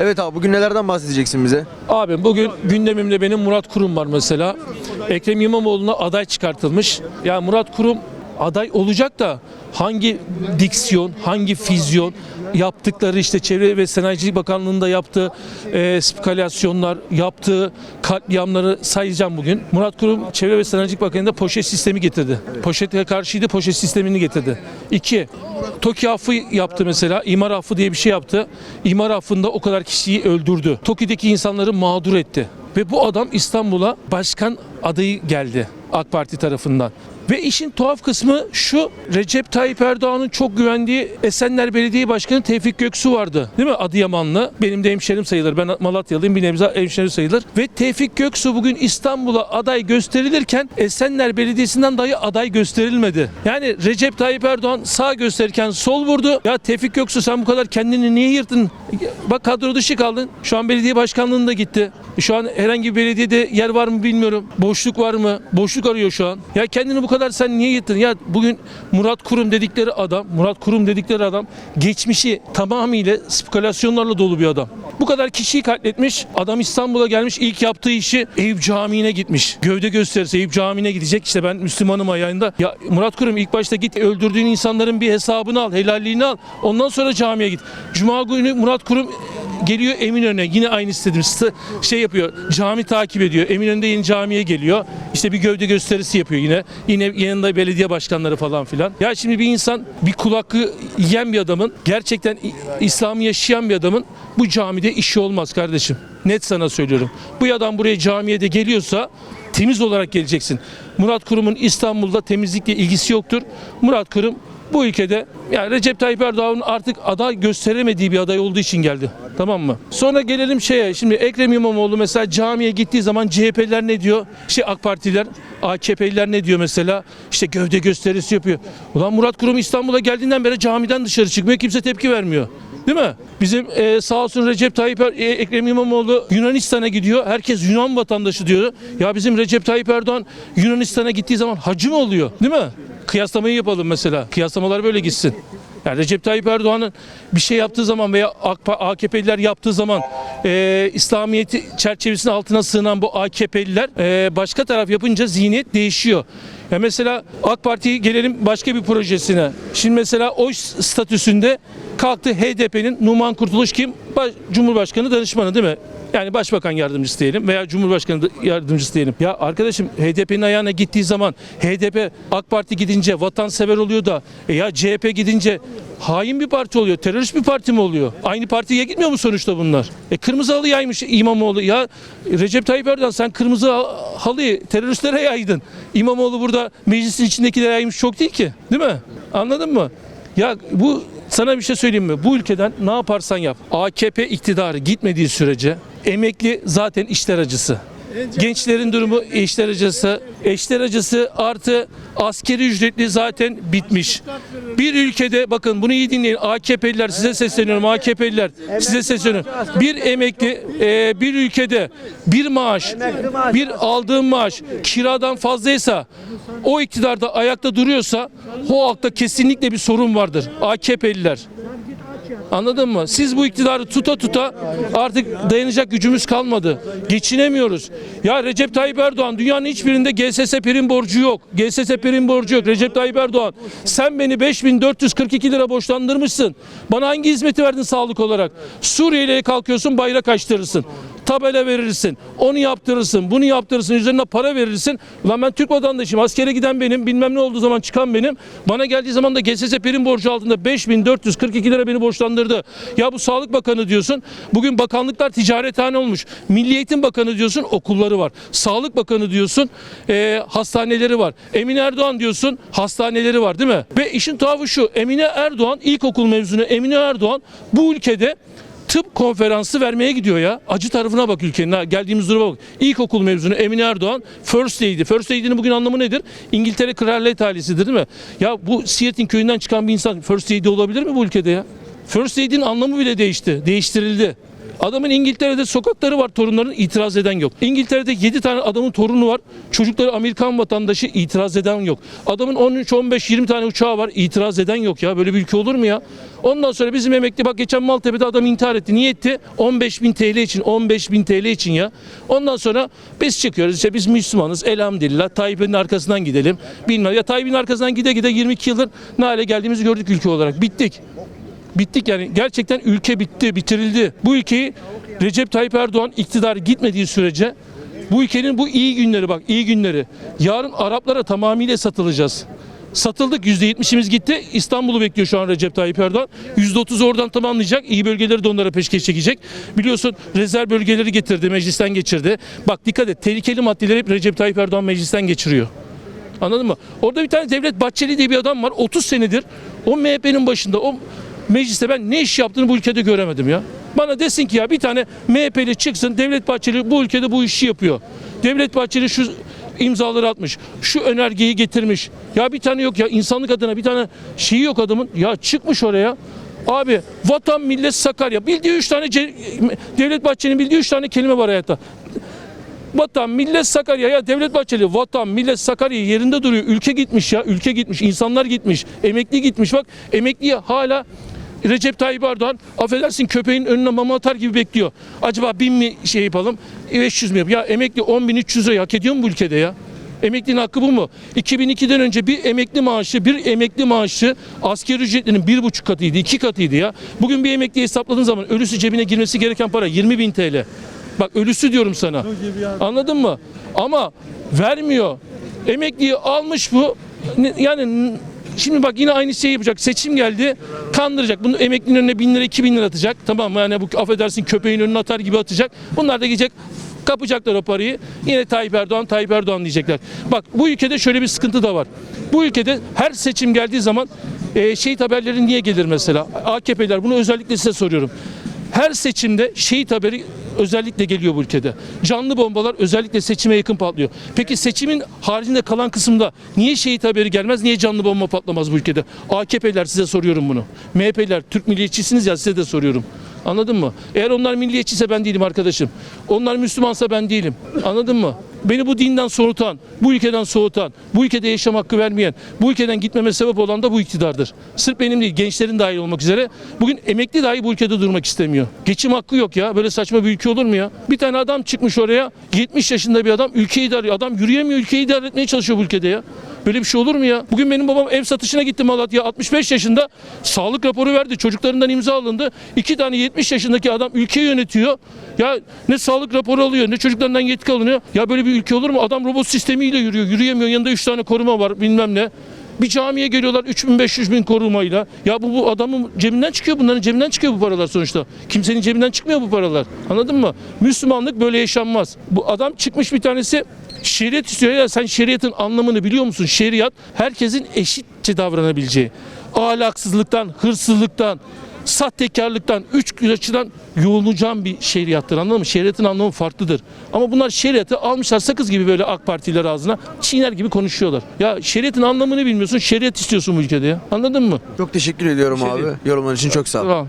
Evet abi bugün nelerden bahsedeceksin bize? Abi bugün gündemimde benim Murat Kurum var mesela. Ekrem İmamoğlu'na aday çıkartılmış. Ya Murat Kurum aday olacak da hangi diksiyon, hangi füzyon yaptıkları işte Çevre ve Sanayicilik Bakanlığı'nda yaptığı e, spekülasyonlar, yaptığı katliamları sayacağım bugün. Murat Kurum Çevre ve Sanayicilik Bakanlığı'nda poşet sistemi getirdi. Poşete karşıydı, poşet sistemini getirdi. İki, TOKİ affı yaptı mesela. İmar affı diye bir şey yaptı. İmar affında o kadar kişiyi öldürdü. TOKİ'deki insanları mağdur etti. Ve bu adam İstanbul'a başkan adayı geldi AK Parti tarafından. Ve işin tuhaf kısmı şu Recep Tayyip Erdoğan'ın çok güvendiği Esenler Belediye Başkanı Tevfik Göksu vardı. Değil mi? Adıyamanlı. Benim de hemşerim sayılır. Ben Malatyalıyım. Bir nebze hemşerim sayılır. Ve Tevfik Göksu bugün İstanbul'a aday gösterilirken Esenler Belediyesi'nden dahi aday gösterilmedi. Yani Recep Tayyip Erdoğan sağ gösterirken sol vurdu. Ya Tevfik Göksu sen bu kadar kendini niye yırttın? Bak kadro dışı kaldın. Şu an belediye başkanlığında gitti. Şu an herhangi bir belediyede yer var mı bilmiyorum. Boşluk var mı? Boşluk arıyor şu an. Ya kendini bu kadar sen niye yırttın? Ya bugün Murat Kurum dedikleri adam, Murat Kurum dedikleri adam geçmişi tamamıyla spekülasyonlarla dolu bir adam. Bu kadar kişiyi katletmiş. Adam İstanbul'a gelmiş ilk yaptığı işi Eyüp Camii'ne gitmiş. Gövde gösterisi Eyüp Camii'ne gidecek. İşte ben Müslümanım ayağında. Ya Murat Kurum ilk başta git öldürdüğün insanların bir hesabını al, helalliğini al. Ondan sonra camiye git. Cuma günü Murat Kurum geliyor Eminönü'ne yine aynı istedim şey yapıyor cami takip ediyor. Eminönü'nde yeni camiye geliyor. İşte bir gövde gösterisi yapıyor yine. Yine yanında belediye başkanları falan filan. Ya şimdi bir insan bir kulakı yiyen bir adamın gerçekten İslam'ı yaşayan bir adamın bu camide işi olmaz kardeşim. Net sana söylüyorum. Bu adam buraya camiye de geliyorsa temiz olarak geleceksin. Murat Kurum'un İstanbul'da temizlikle ilgisi yoktur. Murat Kurum bu ülkede yani Recep Tayyip Erdoğan'ın artık aday gösteremediği bir aday olduğu için geldi. Tamam mı? Sonra gelelim şeye. Şimdi Ekrem İmamoğlu mesela camiye gittiği zaman CHP'ler ne diyor? Şey AK Partiler, AKP'liler ne diyor mesela? İşte gövde gösterisi yapıyor. Ulan Murat Kurum İstanbul'a geldiğinden beri camiden dışarı çıkmıyor. Kimse tepki vermiyor. Değil mi? Bizim e, sağ olsun Recep Tayyip Er- e, Ekrem İmamoğlu Yunanistan'a gidiyor. Herkes Yunan vatandaşı diyor. Ya bizim Recep Tayyip Erdoğan Yunanistan'a gittiği zaman hacı mı oluyor? Değil mi? Kıyaslamayı yapalım mesela. Kıyaslamalar böyle gitsin. Yani Recep Tayyip Erdoğan'ın bir şey yaptığı zaman veya AK- AKP'liler yaptığı zaman e, İslamiyeti çerçevesinin altına sığınan bu AKP'liler e, başka taraf yapınca zihniyet değişiyor. Ya mesela AK Parti'ye gelelim başka bir projesine. Şimdi mesela oy statüsünde kalktı HDP'nin Numan Kurtuluş kim? Baş- Cumhurbaşkanı danışmanı değil mi? Yani başbakan yardımcısı diyelim veya cumhurbaşkanı yardımcısı diyelim. Ya arkadaşım HDP'nin ayağına gittiği zaman HDP AK Parti gidince vatansever oluyor da e ya CHP gidince hain bir parti oluyor. Terörist bir parti mi oluyor? Aynı partiye gitmiyor mu sonuçta bunlar? E kırmızı halı yaymış İmamoğlu. Ya Recep Tayyip Erdoğan sen kırmızı halıyı teröristlere yaydın. İmamoğlu burada meclisin içindekilere yaymış çok değil ki. Değil mi? Anladın mı? Ya bu sana bir şey söyleyeyim mi? Bu ülkeden ne yaparsan yap. AKP iktidarı gitmediği sürece emekli zaten işler acısı. Gençlerin durumu eşler acısı, eşler acısı artı askeri ücretli zaten bitmiş. Bir ülkede bakın bunu iyi dinleyin AKP'liler size sesleniyorum AKP'liler size sesleniyorum. Bir emekli e, bir ülkede bir maaş bir aldığım maaş kiradan fazlaysa o iktidarda ayakta duruyorsa o halkta kesinlikle bir sorun vardır. AKP'liler. Anladın mı? Siz bu iktidarı tuta tuta artık dayanacak gücümüz kalmadı. Geçinemiyoruz. Ya Recep Tayyip Erdoğan dünyanın hiçbirinde GSS prim borcu yok. GSS prim borcu yok. Recep Tayyip Erdoğan sen beni 5442 lira borçlandırmışsın. Bana hangi hizmeti verdin sağlık olarak? Suriye'ye kalkıyorsun bayrak açtırırsın tabela verirsin. Onu yaptırırsın, bunu yaptırırsın, üzerine para verirsin. Ulan ben Türk vatandaşıyım. Askere giden benim, bilmem ne olduğu zaman çıkan benim. Bana geldiği zaman da GSS prim borcu altında 5442 lira beni borçlandırdı. Ya bu Sağlık Bakanı diyorsun. Bugün bakanlıklar ticarethane olmuş. Milli Eğitim Bakanı diyorsun, okulları var. Sağlık Bakanı diyorsun, e, hastaneleri var. Emine Erdoğan diyorsun, hastaneleri var değil mi? Ve işin tuhafı şu, Emine Erdoğan ilkokul mezunu Emine Erdoğan bu ülkede tıp konferansı vermeye gidiyor ya. Acı tarafına bak ülkenin. Geldiğimiz duruma bak. İlkokul mezunu Emine Erdoğan First Lady. First Lady'nin bugün anlamı nedir? İngiltere kraliyet ailesidir değil mi? Ya bu Siirt'in köyünden çıkan bir insan First Lady olabilir mi bu ülkede ya? First Lady'nin anlamı bile değişti. Değiştirildi. Adamın İngiltere'de sokakları var torunların itiraz eden yok. İngiltere'de 7 tane adamın torunu var. Çocukları Amerikan vatandaşı itiraz eden yok. Adamın 13, 15, 20 tane uçağı var. itiraz eden yok ya. Böyle bir ülke olur mu ya? Ondan sonra bizim emekli bak geçen Maltepe'de adam intihar etti. Niye etti? 15 bin TL için. 15 bin TL için ya. Ondan sonra biz çıkıyoruz işte biz Müslümanız elhamdülillah Tayyip'in arkasından gidelim. Bilmem ya Tayyip'in arkasından gide gide 22 yıldır ne hale geldiğimizi gördük ülke olarak. Bittik. Bittik yani gerçekten ülke bitti, bitirildi. Bu ülkeyi Recep Tayyip Erdoğan iktidar gitmediği sürece bu ülkenin bu iyi günleri bak iyi günleri. Yarın Araplara tamamıyla satılacağız. Satıldık %70'imiz gitti. İstanbul'u bekliyor şu an Recep Tayyip Erdoğan. %30 oradan tamamlayacak. İyi bölgeleri de onlara peşkeş çekecek. Biliyorsun rezerv bölgeleri getirdi, meclisten geçirdi. Bak dikkat et tehlikeli maddeleri hep Recep Tayyip Erdoğan meclisten geçiriyor. Anladın mı? Orada bir tane Devlet Bahçeli diye bir adam var. 30 senedir o MHP'nin başında o mecliste ben ne iş yaptığını bu ülkede göremedim ya. Bana desin ki ya bir tane MHP'li çıksın Devlet Bahçeli bu ülkede bu işi yapıyor. Devlet Bahçeli şu imzaları atmış. Şu önergeyi getirmiş. Ya bir tane yok ya insanlık adına bir tane şeyi yok adamın. Ya çıkmış oraya. Abi vatan millet Sakarya. Bildiği üç tane Devlet Bahçeli'nin bildiği üç tane kelime var hayatta. Vatan, millet Sakarya ya Devlet Bahçeli vatan, millet Sakarya yerinde duruyor. Ülke gitmiş ya, ülke gitmiş, insanlar gitmiş, emekli gitmiş. Bak emekliye hala Recep Tayyip Erdoğan affedersin köpeğin önüne mama atar gibi bekliyor. Acaba bin mi şey yapalım, 500 mi yapalım? Ya emekli 10 bin 300 lira hak ediyor mu bu ülkede ya? Emeklinin hakkı bu mu? 2002'den önce bir emekli maaşı, bir emekli maaşı asgari ücretlinin bir buçuk katıydı, iki katıydı ya. Bugün bir emekli hesapladığın zaman ölüsü cebine girmesi gereken para 20 bin TL. Bak ölüsü diyorum sana. Anladın mı? Ama vermiyor. Emekliyi almış bu. Yani şimdi bak yine aynı şeyi yapacak. Seçim geldi. Kandıracak. Bunu emeklinin önüne bin lira iki bin lira atacak. Tamam mı? Yani bu affedersin köpeğin önüne atar gibi atacak. Bunlar da gidecek kapacaklar o parayı. Yine Tayyip Erdoğan, Tayyip Erdoğan diyecekler. Bak bu ülkede şöyle bir sıkıntı da var. Bu ülkede her seçim geldiği zaman e, şehit haberleri niye gelir mesela? AKP'ler bunu özellikle size soruyorum. Her seçimde şehit haberi özellikle geliyor bu ülkede. Canlı bombalar özellikle seçime yakın patlıyor. Peki seçimin haricinde kalan kısımda niye şehit haberi gelmez, niye canlı bomba patlamaz bu ülkede? AKP'ler size soruyorum bunu. MHP'ler, Türk milliyetçisiniz ya size de soruyorum. Anladın mı? Eğer onlar milliyetçiyse ben değilim arkadaşım. Onlar Müslümansa ben değilim. Anladın mı? Beni bu dinden soğutan, bu ülkeden soğutan, bu ülkede yaşam hakkı vermeyen, bu ülkeden gitmeme sebep olan da bu iktidardır. Sırf benim değil, gençlerin dahil olmak üzere. Bugün emekli dahi bu ülkede durmak istemiyor. Geçim hakkı yok ya. Böyle saçma bir ülke olur mu ya? Bir tane adam çıkmış oraya, 70 yaşında bir adam ülkeyi idare. Adam yürüyemiyor, ülkeyi idare etmeye çalışıyor bu ülkede ya. Böyle bir şey olur mu ya? Bugün benim babam ev satışına gitti Malatya 65 yaşında. Sağlık raporu verdi. Çocuklarından imza alındı. İki tane 70 yaşındaki adam ülkeyi yönetiyor. Ya ne sağlık raporu alıyor ne çocuklarından yetki alınıyor. Ya böyle bir ülke olur mu? Adam robot sistemiyle yürüyor. Yürüyemiyor. Yanında 3 tane koruma var bilmem ne. Bir camiye geliyorlar 3500 bin korumayla. Ya bu, bu adamın cebinden çıkıyor bunların cebinden çıkıyor bu paralar sonuçta. Kimsenin cebinden çıkmıyor bu paralar. Anladın mı? Müslümanlık böyle yaşanmaz. Bu adam çıkmış bir tanesi şeriat istiyor ya sen şeriatın anlamını biliyor musun? Şeriat herkesin eşitçe davranabileceği. Ahlaksızlıktan, hırsızlıktan, sahtekarlıktan, üç açıdan yoğunacağım bir şeriattır anladın mı? Şeriatın anlamı farklıdır. Ama bunlar şeriatı almışlar sakız gibi böyle AK Partililer ağzına çiğner gibi konuşuyorlar. Ya şeriatın anlamını bilmiyorsun, şeriat istiyorsun bu ülkede ya. Anladın mı? Çok teşekkür ediyorum abi. Yorumlar için çok sağ ol. Tamam.